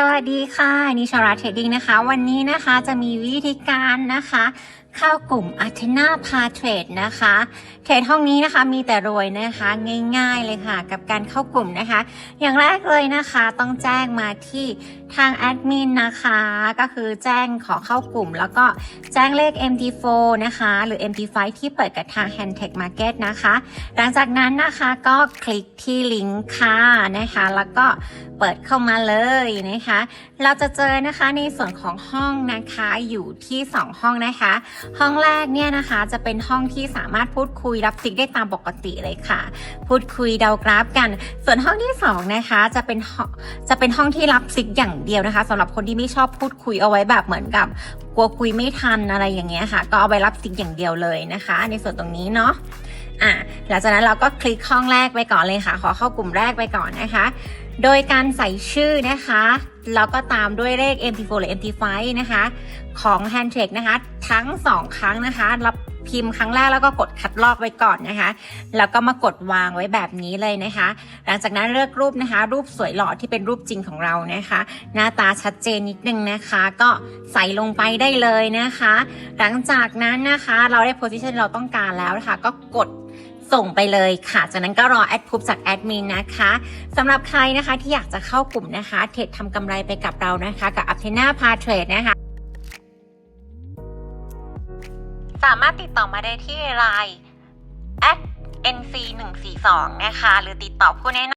สวัสดีค่ะนิชาราเทรดดิ้งนะคะ วันนี้นะคะจะมีวิธีการนะคะ เข้ากลุ่ม a t h e n a p a t r a d e นะคะ เทรดห้องนี้นะคะมีแต่รวยนะคะ ง่ายๆเลยค่ะ กับการเข้ากลุ่มนะคะ อย่างแรกเลยนะคะต้องแจ้งมาที่ทางแอดมินนะคะ ก็คือแจ้งขอเข้ากลุ่ม แล้วก็แจ้งเลข MT4 นะคะ หรือ MT5 ที่เปิดกับทาง Handtech Market นะคะ หลังจากนั้นนะคะก็คลิกที่ลิงก์ค่ะนะคะ แล้วก็เปิดเข้ามาเลยนะคะ เราจะเจอนะคะในส่วนของห้องนะคะอยู่ที่ 2 ห้องนะคะห้องแรกเนี่ยนะคะจะเป็นห้องที่สามารถพูดคุยรับสิกได้ตามปกติเลยค่ะ พูดคุยเดากราฟกัน ส่วนห้องที่สองนะคะจะเป็นจะเป็นห้องที่รับสิกอย่างเดียวนะคะสำหรับคนที่ไม่ชอบพูดคุยเอาไว้แบบเหมือนกับกลัวคุยไม่ทันอะไรอย่างเงี้ยค่ะ ก็เอาไว้รับสิกอย่างเดียวเลยนะคะ ในส่วนตรงนี้เนาะ หลังจากนั้นเราก็คลิกห้องแรกไปก่อนเลยค่ะ ขอเข้ากลุ่มแรกไปก่อนนะคะ โดยการใส่ชื่อนะคะแล้วก็ตามด้วยเลข MT4 หรือ MT5 นะคะ ของ Handshake นะคะ ทั้ง 2 ครั้งนะคะรับพิมพ์ครั้งแรกแล้วก็กดคัดลอกไว้ก่อนนะคะ แล้วก็มากดวางไว้แบบนี้เลยนะคะ หลังจากนั้นเลือกรูปนะคะ รูปสวยหล่อที่เป็นรูปจริงของเรานะคะ หน้าตาชัดเจนนิดนึงนะคะ ก็ใส่ลงไปได้เลยนะคะ หลังจากนั้นนะคะเราได้โพสิชันเราต้องการแล้วนะคะก็กดส่งไปเลยค่ะ จากนั้นก็รอแอดพูบจากแอดมินนะคะสำหรับใครนะคะที่อยากจะเข้ากลุ่มนะคะเทรดทำกำไรไปกับเรานะคะ กับ a t h e n a p a t r a d e นะคะ สามารถติดต่อมาได้ที่ Line at nc 1 4 2นะคะ หรือติดต่อผู้แนะน